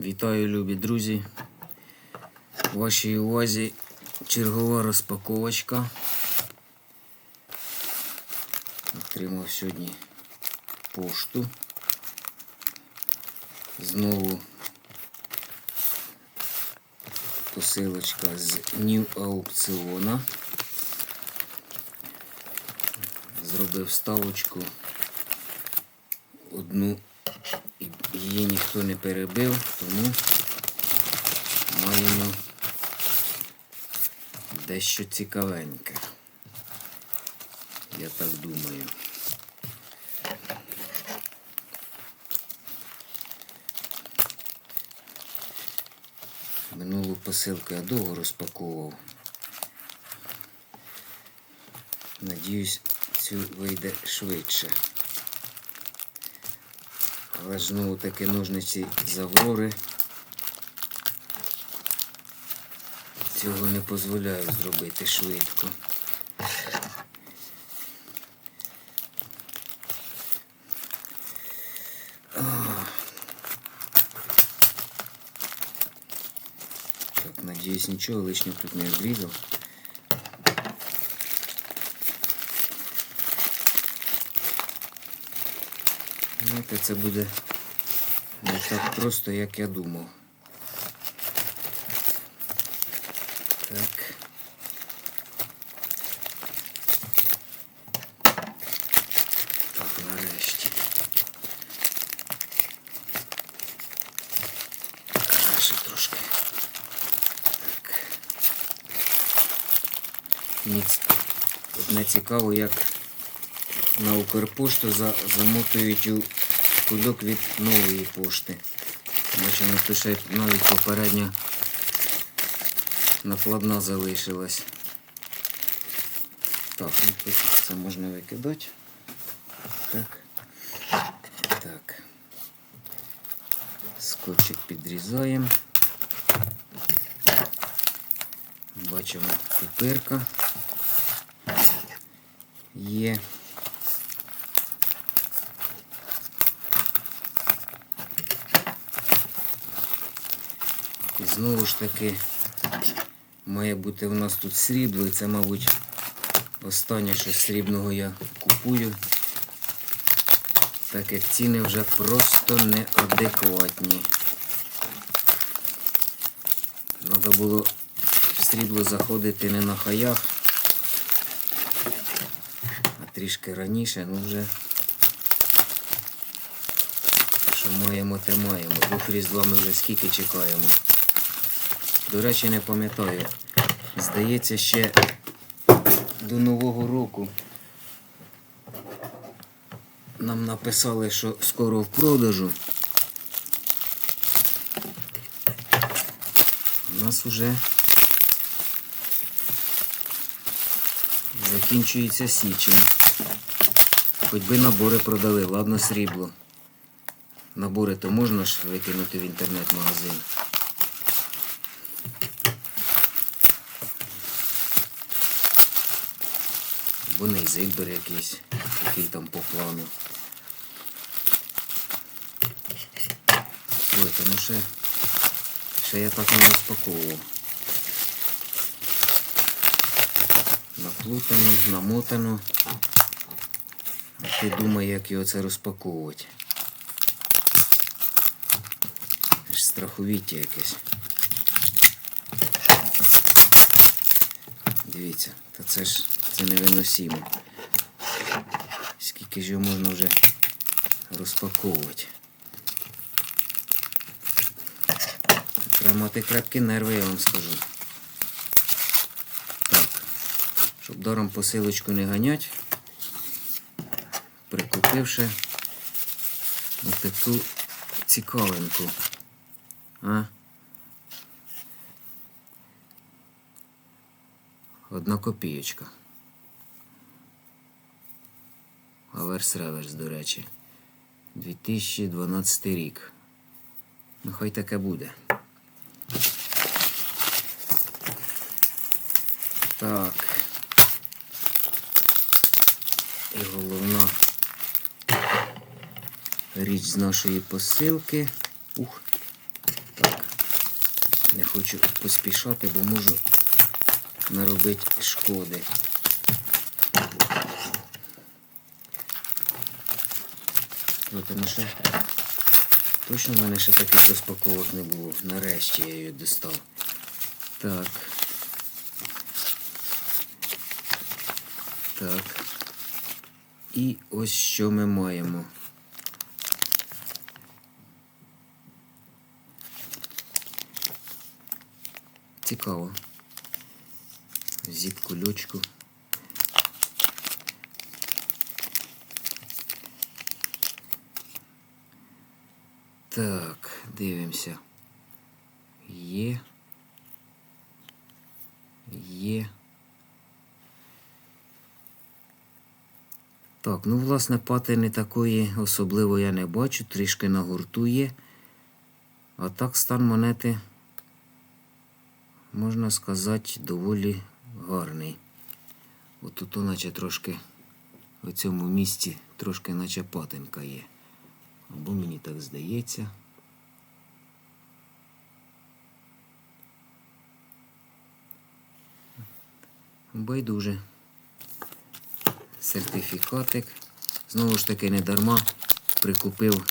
Вітаю, любі друзі. Вашій увазі чергова розпаковочка. Отримав сьогодні пошту. Знову посилочка з New аукціона. Зробив ставочку одну її ніхто не перебив, тому маємо дещо цікавеньке. Я так думаю. Минулу посилку я довго розпаковував. Надіюсь, цю вийде швидше. Але знову таки ножниці з Аврори цього не дозволяють зробити швидко. Так, надіюсь, нічого лишнього тут не обрізав. Знаєте, це буде не так просто, як я думав. Так. Так, нарешті. Краще трошки. Так. Мені одне цікаво, як на Укрпошту замотують у кульок від нової пошти. Бачимо, тут ще навіть попередня накладна залишилась. Так, ну тут це можна викидати. Так. Так. Скотчик підрізаємо. Бачимо пупирка. Є. І знову ж таки має бути в нас тут срібло, і це, мабуть, останнє, що срібного я купую, так як ціни вже просто неадекватні. Треба було в срібло заходити не на хаях, а трішки раніше, ну вже що маємо, те маємо. Двох різдва ми вже скільки чекаємо. До речі, не пам'ятаю. Здається, ще до Нового року нам написали, що скоро в продажу. У нас вже закінчується січень. Хоч би набори продали, ладно срібло. Набори то можна ж викинути в інтернет-магазин. Або не зильбер якийсь, який там по плану. Ой, тому ще, ще я так не розпаковував. Наплутано, намотано. Ти думай, як його це розпаковувати. Аж страховіття якесь. Дивіться, та це ж це невиносимо. Скільки ж його можна вже розпаковувати. Треба мати крепкі нерви, я вам скажу. Так, щоб даром посилочку не ганять, прикупивши ось таку цікавинку. А? Одна копієчка. Аверс реверс, до речі. 2012 рік. Ну, хай таке буде. Так. І головна річ з нашої посилки. Ух. так. Не хочу поспішати, бо можу наробити шкоди. Що там ще? Точно в мене ще таких розпаковок не було. Нарешті я її достав. Так. Так. І ось що ми маємо. Цікаво. Зіп кульочку. Так, дивимося. Є. Є. Так, ну, власне, патини такої особливо я не бачу, трішки нагуртує. А так стан монети, можна сказати, доволі гарний. От тут, наче трошки у цьому місці трошки наче патинка є. Або мені так здається. Байдуже. Сертифікатик. Знову ж таки, не дарма прикупив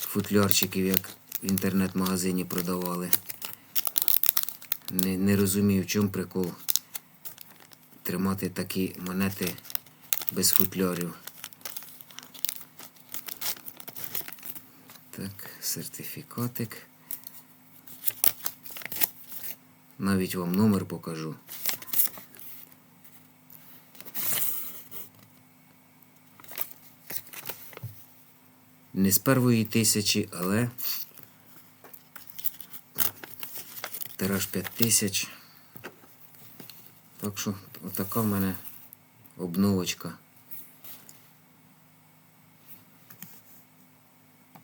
футлярчиків, як в інтернет-магазині продавали. Не, не розумів, в чому прикол тримати такі монети без футлярів. Так, сертифікатик. Навіть вам номер покажу. Не з першої тисячі, але тираж 5 тисяч. Так що отака в мене обновочка.